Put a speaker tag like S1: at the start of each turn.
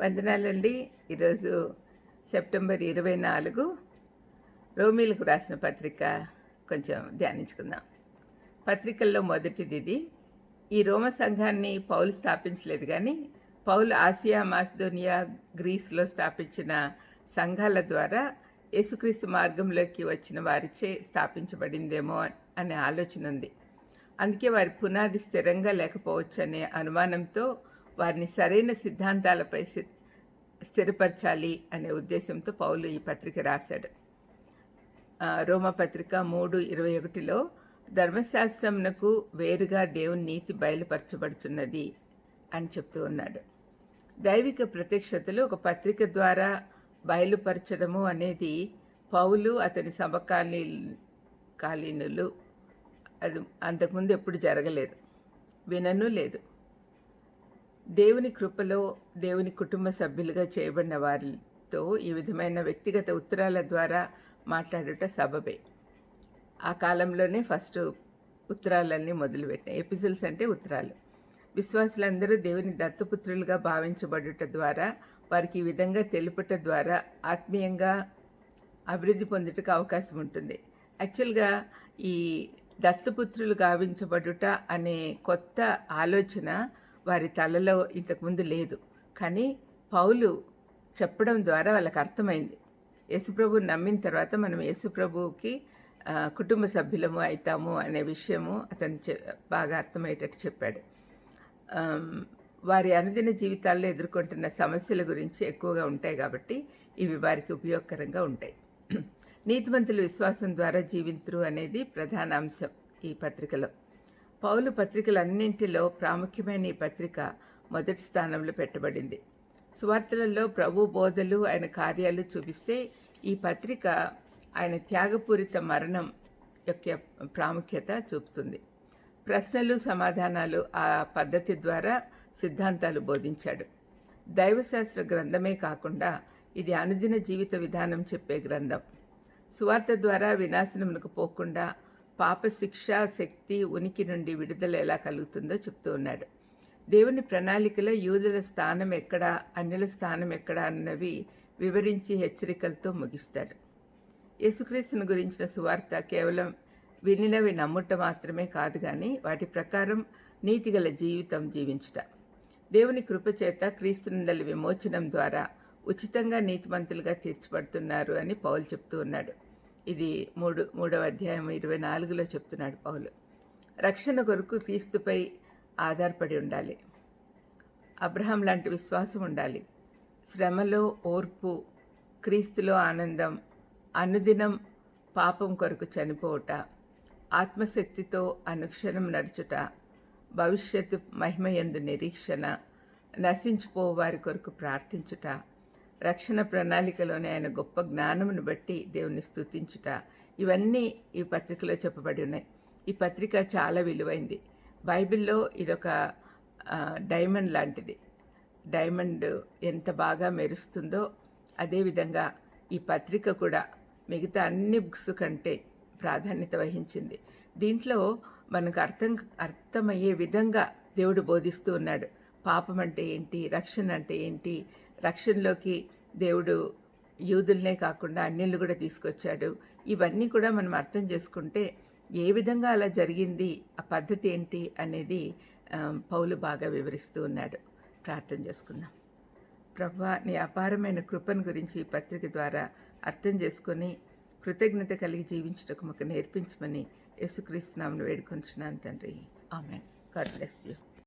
S1: వందనాలండి. ఈరోజు సెప్టెంబర్ ఇరవై నాలుగు. రోమిలకు రాసిన పత్రిక కొంచెం ధ్యానించుకుందాం. పత్రికల్లో మొదటిది ఇది ఈ రోమ సంఘాన్ని పౌలు స్థాపించలేదు కానీ పౌలు ఆసియా మాసిదోనియా గ్రీస్లో స్థాపించిన సంఘాల ద్వారా యేసుక్రీస్తు మార్గంలోకి వచ్చిన వారిచే స్థాపించబడిందేమో అనే ఆలోచన ఉంది. అందుకే వారి పునాది స్థిరంగా లేకపోవచ్చు అనే అనుమానంతో వారిని సరైన సిద్ధాంతాలపై స్థిరపరచాలి అనే ఉద్దేశంతో పౌలు ఈ పత్రిక రాశాడు. ఆ, రోమా పత్రిక మూడు ఇరవై ఒకటిలో ధర్మశాస్త్రమునకు వేరుగా దేవుని నీతి బయలుపరచబడుతున్నది అని చెప్తూ ఉన్నాడు. దైవిక ప్రత్యక్షతలు ఒక పత్రిక ద్వారా బయలుపరచడము అనేది పౌలు అతని సమకాలీ కాలీనులు అది అంతకుముందు ఎప్పుడు జరగలేదు. వినను లేదు. దేవుని కృపలో దేవుని కుటుంబ సభ్యులుగా చేయబడిన వారితో ఈ విధమైన వ్యక్తిగత ఉత్తరాల ద్వారా మాట్లాడుట సబబే. ఆ కాలంలోనే ఫస్ట్ ఉత్తరాలన్నీ మొదలుపెట్టాయి ఎపిజిల్స్ అంటే ఉత్తరాలు. విశ్వాసులందరూ దేవుని దత్తపుత్రులుగా భావించబడుట ద్వారా వారికి ఈ విధంగా తెలుపుట ద్వారా ఆత్మీయంగా అభివృద్ధి పొందుటకు అవకాశం ఉంటుంది. యాక్చువల్గా ఈ దత్తపుత్రులు గావించబడుట అనే కొత్త ఆలోచన వారి తలలో ఇంతకుముందు లేదు. కానీ పౌలు చెప్పడం ద్వారా వాళ్ళకి అర్థమైంది. యేసుప్రభు నమ్మిన తర్వాత మనం యేసుప్రభుకి కుటుంబ సభ్యులము అవుతాము అనే విషయము అతను బాగా అర్థమయ్యేటట్టు చెప్పాడు. వారి అనుదిన జీవితాల్లో ఎదుర్కొంటున్న సమస్యల గురించి ఎక్కువగా ఉంటాయి కాబట్టి ఇవి వారికి ఉపయోగకరంగా ఉంటాయి. నీతిమంతులు విశ్వాసం ద్వారా జీవించరు అనేది ప్రధాన అంశం ఈ పత్రికలో. పౌలు పత్రికలన్నింటిలో ప్రాముఖ్యమైన ఈ పత్రిక మొదటి స్థానంలో పెట్టబడింది. సువార్తలలో ప్రభు బోధలు ఆయన కార్యాలు చూపిస్తే ఈ పత్రిక ఆయన త్యాగపూరిత మరణం యొక్క ప్రాముఖ్యత చూపుతుంది. ప్రశ్నలు సమాధానాలు ఆ పద్ధతి ద్వారా సిద్ధాంతాలు బోధించాడు. దైవశాస్త్ర గ్రంథమే కాకుండా ఇది అనుదిన జీవిత విధానం చెప్పే గ్రంథం. సువార్త ద్వారా వినాశనమునకు పోకుండా పాప శిక్ష శక్తి ఉనికి నుండి విడుదల ఎలా కలుగుతుందో చెప్తూ ఉన్నాడు. దేవుని ప్రణాళికలో యూదుల స్థానం ఎక్కడ అన్యుల స్థానం ఎక్కడ అన్నవి వివరించి హెచ్చరికలతో ముగిస్తాడు. యేసుక్రీస్తుని గురించిన సువార్త కేవలం వినినవి నమ్ముట మాత్రమే కాదు కానీ వాటి ప్రకారం నీతిగల జీవితం జీవించుట. దేవుని కృపచేత క్రీస్తునందలి విమోచనం ద్వారా ఉచితంగా నీతిమంతులుగా తీర్చబడుతున్నారు అని పౌలు చెప్తూ ఉన్నాడు. ఇది మూడు మూడవ అధ్యాయం ఇరవై నాలుగులో చెప్తున్నాడు పౌలు. రక్షణ కొరకు క్రీస్తుపై ఆధారపడి ఉండాలి. అబ్రహాం లాంటి విశ్వాసం ఉండాలి. శ్రమలో ఓర్పు క్రీస్తులో ఆనందం అనుదినం పాపం కొరకు చనిపోవుట ఆత్మశక్తితో అనుక్షణం నడుచుట భవిష్యత్తు మహిమయందు నిరీక్షణ నశించిపో వారి కొరకు ప్రార్థించుట రక్షణ ప్రణాళికలోని ఆయన గొప్ప జ్ఞానమును బట్టి దేవుని స్థుతించుట ఇవన్నీ ఈ పత్రికలో చెప్పబడి ఉన్నాయి. ఈ పత్రిక చాలా విలువైంది. బైబిల్లో ఇదొక డైమండ్ లాంటిది. డైమండ్ ఎంత బాగా మెరుస్తుందో అదేవిధంగా ఈ పత్రిక కూడా మిగతా అన్ని బుక్స్ కంటే ప్రాధాన్యత వహించింది. దీంట్లో మనకు అర్థం అర్థమయ్యే విధంగా దేవుడు బోధిస్తూ ఉన్నాడు. పాపం అంటే ఏంటి? రక్షణ అంటే ఏంటి? రక్షణలోకి దేవుడు యూదుల్నే కాకుండా అన్యులు కూడా తీసుకొచ్చాడు. ఇవన్నీ కూడా మనం అర్థం చేసుకుంటే ఏ విధంగా అలా జరిగింది ఆ పద్ధతి ఏంటి అనేది పౌలు బాగా వివరిస్తూ ఉన్నాడు. ప్రార్థన చేసుకుందాం. ప్రభా నీ అపారమైన కృపను గురించి పత్రిక ద్వారా అర్థం చేసుకొని కృతజ్ఞత కలిగి జీవించుటకు మాకు నేర్పించమని యేసుక్రీస్తు నామను వేడుకొంచున్నాను తండ్రి. ఆమెన్. God bless you.